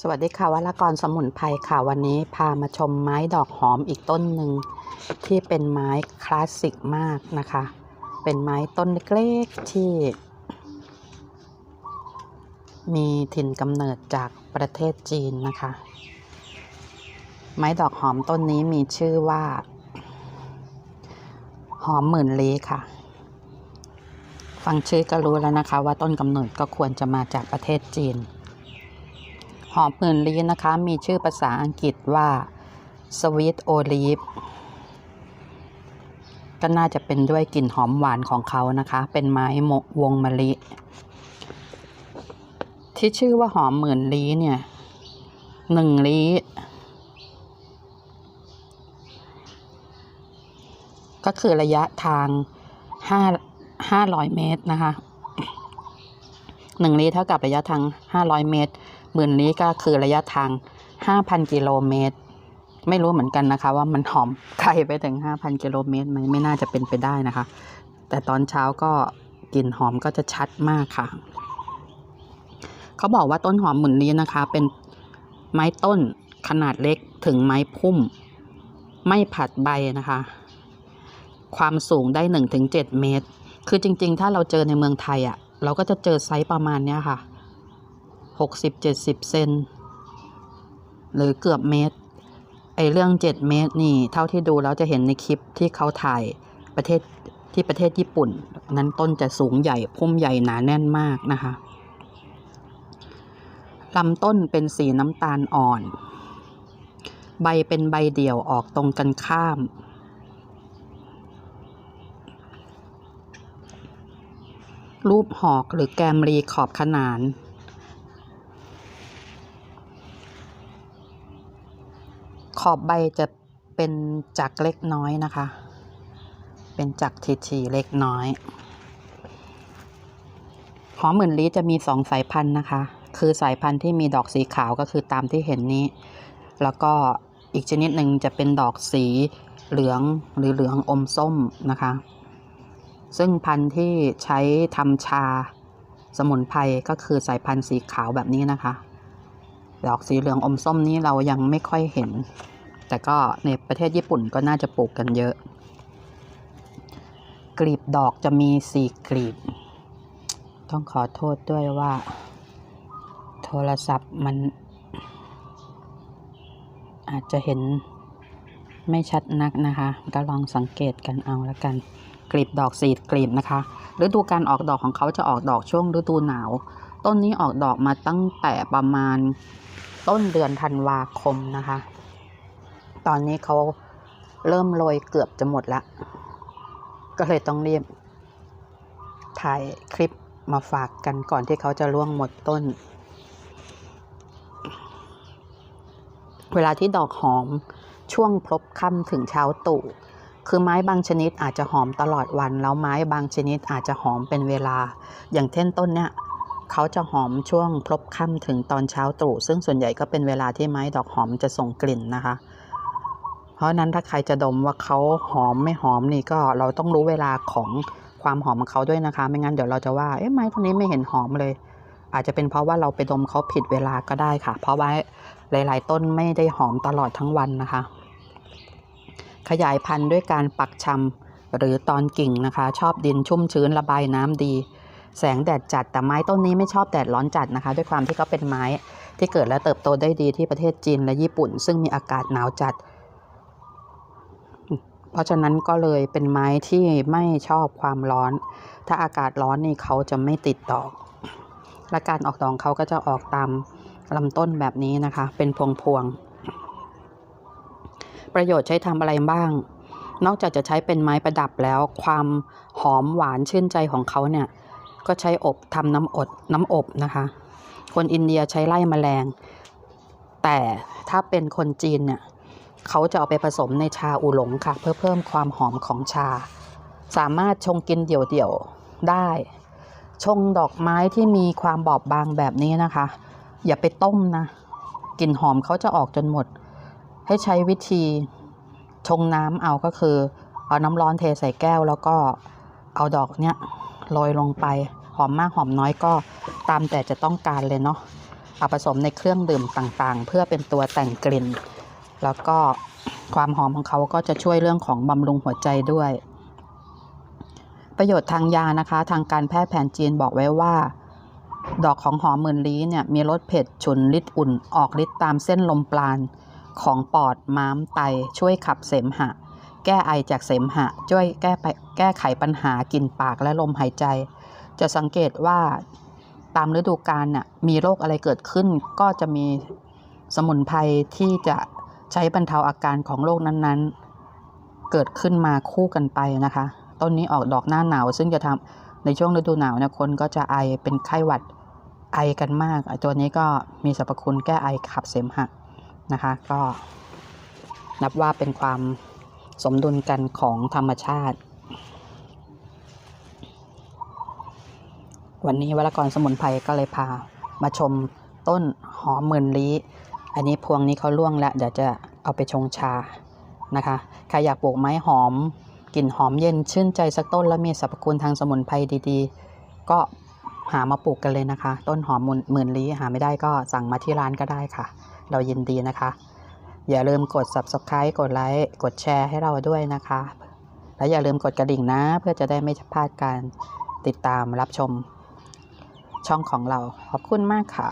สวัสดีค่ะวรกรสมุนไพรค่ะวันนี้พามาชมไม้ดอกหอมอีกต้นหนึ่งที่เป็นไม้คลาสสิกมากนะคะ เป็นไม้ต้นเล็กๆที่ มีถิ่นกำเนิดจากประเทศจีนนะคะ ไม้ดอกหอมต้นนี้มีชื่อว่า หอมหมื่นลีค่ะ ฟังชื่อก็รู้แล้วนะคะ ว่าต้นกำเนิดก็ควรจะมาจากประเทศจีน หอมหมื่นลี้นะคะ มีชื่อภาษาอังกฤษว่า sweet olive ก็น่าจะเป็นด้วยกลิ่นหอมหวานของเขานะคะ เป็นไม้มะวงมะลิ ที่ชื่อว่าหอมหมื่นลี้เนี่ยหนึ่งลี้ก็คือระยะทางห้าห้าร้อยเมตรนะคะหนึ่งลี้เท่ากับระยะทางห้าร้อยเมตร หมื่นลี้ก็คือระยะทาง 5,000 กิโลเมตร ไม่รู้เหมือนกันนะคะ ว่ามันหอมไกลไปถึง 5,000 กิโลเมตรไหมไม่น่าจะเป็นไปได้นะคะ แต่ตอนเช้าก็กลิ่นหอมก็จะชัดมากค่ะ เขาบอกว่าต้นหอมหมื่นลี้นะคะ เป็นไม้ต้นขนาดเล็กถึงไม้พุ่ม ไม่ผัดใบนะคะ ความสูงได้ 1-7 เมตร คือจริง ๆ ถ้าเราเจอในเมืองไทยอะ่ะ เราก็จะเจอไซส์ประมาณเนี้ยค่ะ หกสิบเจ็ดสิบเซนหรือเกือบเมตร ไอเรื่องเจ็ดเมตรนี่ เท่าที่ดูแล้วจะเห็นในคลิปที่เขาถ่ายประเทศที่ประเทศญี่ปุ่น นั้นต้นจะสูงใหญ่พุ่มใหญ่หนาแน่นมากนะคะลำต้นเป็นสีน้ำตาลอ่อน ใบเป็นใบเดี่ยวออกตรงกันข้าม รูปหอกหรือแกมรีขอบขนาน ขอบใบจะเป็นจักเล็กน้อยนะคะ เป็นจักรทีๆเล็กน้อย หอมหมื่นลี้จะมีสองสายพันธุ์นะคะ คือสายพันธุ์ที่มีดอกสีขาวก็คือตามที่เห็นนี้ แล้วก็อีกชนิดหนึ่งจะเป็นดอกสีเหลืองหรือเหลืองอมส้มนะคะ ซึ่งพันธุ์ที่ใช้ทำชาสมุนไพรก็คือสายพันธุ์สีขาวแบบนี้นะคะ ดอกสีเหลืองอมส้มนี้เรายังไม่ค่อยเห็น แต่ก็ในประเทศญี่ปุ่นก็น่าจะปลูกกันเยอะ กลีบดอกจะมีสี่กลีบ ต้องขอโทษด้วยว่า โทรศัพท์มัน อาจจะเห็นไม่ชัดนักนะคะ ก็ลองสังเกตกันเอาล้วกัน กลีบดอกสีกลีบนะคะ ฤดูการออกดอกของเขาจะออกดอกช่วงฤดูหนาว ต้นนี้ออกดอกมาตั้งแต่ประมาณต้นเดือนธันวาคมนะคะ ตอนนี้เขาเริ่มโรยเกือบจะหมดละ ก็เลยต้องรีบถ่ายคลิปมาฝากกันก่อนที่เขาจะร่วงหมดต้น เวลาที่ดอกหอมช่วงพลบค่ำถึงเช้าตู่คือไม้บางชนิดอาจจะหอมตลอดวัน แล้วไม้บางชนิดอาจจะหอมเป็นเวลา อย่างเช่นต้นเนี้ยเขาจะหอมช่วงพลบค่ำถึงตอนเช้าตรู่ซึ่งส่วนใหญ่ก็เป็นเวลาที่ไม้ดอกหอมจะส่งกลิ่นนะคะ ราะนั้นถ้าใครจะดมว่าเขาหอมไม่หอมนี่ก็เราต้องรู้เวลาของความหอมของเขาด้วยนะคะ ไม่งั้นเดี๋ยวเราจะว่าเอ๊ะไม้ต้นนี้ไม่เห็นหอมเลย อาจจะเป็นเพราะว่าเราไปดมเขาผิดเวลาก็ได้ค่ะ เพราะว่าหลาย ๆ ต้นไม่ได้หอมตลอดทั้งวันนะคะ ขยายพันธุ์ด้วยการปักชำหรือตอนกิ่งนะคะ ชอบดินชุ่มชื้นระบายน้ำดี แสงแดดจัดแต่ไม้ต้นนี้ไม่ชอบแดดร้อนจัดนะคะ ด้วยความที่เขาเป็นไม้ที่เกิดและเติบโตได้ดีที่ประเทศจีนและญี่ปุ่น ซึ่งมีอากาศหนาวจัด เพราะฉะนั้นก็เลยเป็นไม้ที่ไม่ชอบความร้อน ถ้าอากาศร้อนนี่เขาจะไม่ติดดอก และการออกดอกเขาก็จะออกตามลำต้นแบบนี้นะคะ เป็นพวงๆประโยชน์ใช้ทำอะไรบ้าง นอกจากจะใช้เป็นไม้ประดับแล้ว ความหอมหวานชื่นใจของเขาเนี่ย ก็ใช้อบทำน้ำอดน้ำอบนะคะ คนอินเดียใช้ไล่แมลง แต่ถ้าเป็นคนจีนเนี่ย เขาจะเอาไปผสมในชาอูหลงค่ะ เพื่อเพิ่มความหอมของชา สามารถชงกินเดี่ยวๆได้ ชงดอกไม้ที่มีความบอบบางแบบนี้นะคะ อย่าไปต้มนะกลิ่นหอมเขาจะออกจนหมด ให้ใช้วิธีชงน้ำเอาก็คือ เอาน้ำร้อนเทใส่แก้วแล้วก็เอาดอกเนี้ยโรยลงไปหอมมากหอมน้อยก็ตามแต่จะต้องการเลยเนาะเอาผสมในเครื่องดื่มต่างๆ เพื่อเป็นตัวแต่งกลิ่น แล้วก็ความหอมของเขาก็จะช่วยเรื่องของบำรุงหัวใจด้วย ประโยชน์ทางยานะคะ ทางการแพทย์แผนจีนบอกไว้ว่า ดอกของหอมหมื่นลี้เนี่ยมีรสเผ็ดฉุนฤทธิ์อุ่นออกฤทธิ์ตามเส้นลมปราณของปอดม้ามไตช่วยขับเสมหะ แก้ไอจากเสมหะ ช่วยแก้ไปแก้ไขปัญหากลิ่นปากและลมหายใจ จะสังเกตว่าตามฤดูกาลน่ะมีโรคอะไรเกิดขึ้นก็จะมีสมุนไพรที่จะ ใช้บรรเทาอาการของโรคนั้นๆ เกิดขึ้นมาคู่กันไปนะคะ ต้นนี้ออกดอกหน้าหนาว ซึ่งจะทำในช่วงฤดูหนาวนี่ยคนก็จะไอเป็นไข้หวัดไอกันมาก ตัวนี้ก็มีสรรพคุณแก้ไอขับเสมหะนะคะ ก็นับว่าเป็นความสมดุลกันของธรรมชาติ วันนี้วรกรสมุนไพรก็เลยพามาชมต้นหอมหมื่นลี้ อันนี้พวงนี้เขาล่วงแล้วเดี๋ยวจะเอาไปชงชานะคะใครอยากปลูกไม้หอมกลิ่นหอมเย็นชื่นใจสักต้นแล้วมีสรรพคุณทางสมุนไพรดีๆ ก็หามาปลูกกันเลยนะคะ ต้นหอมหมื่นหมื่นลี้หาไม่ได้ก็สั่งมาที่ร้านก็ได้ค่ะ เรายินดีนะคะ อย่าลืมกด subscribe กดไลค์กดแชร์ให้เราด้วยนะคะ และอย่าลืมกดกระดิ่งนะ เพื่อจะได้ไม่พลาดการติดตามรับชมช่องของเราขอบคุณมากค่ะ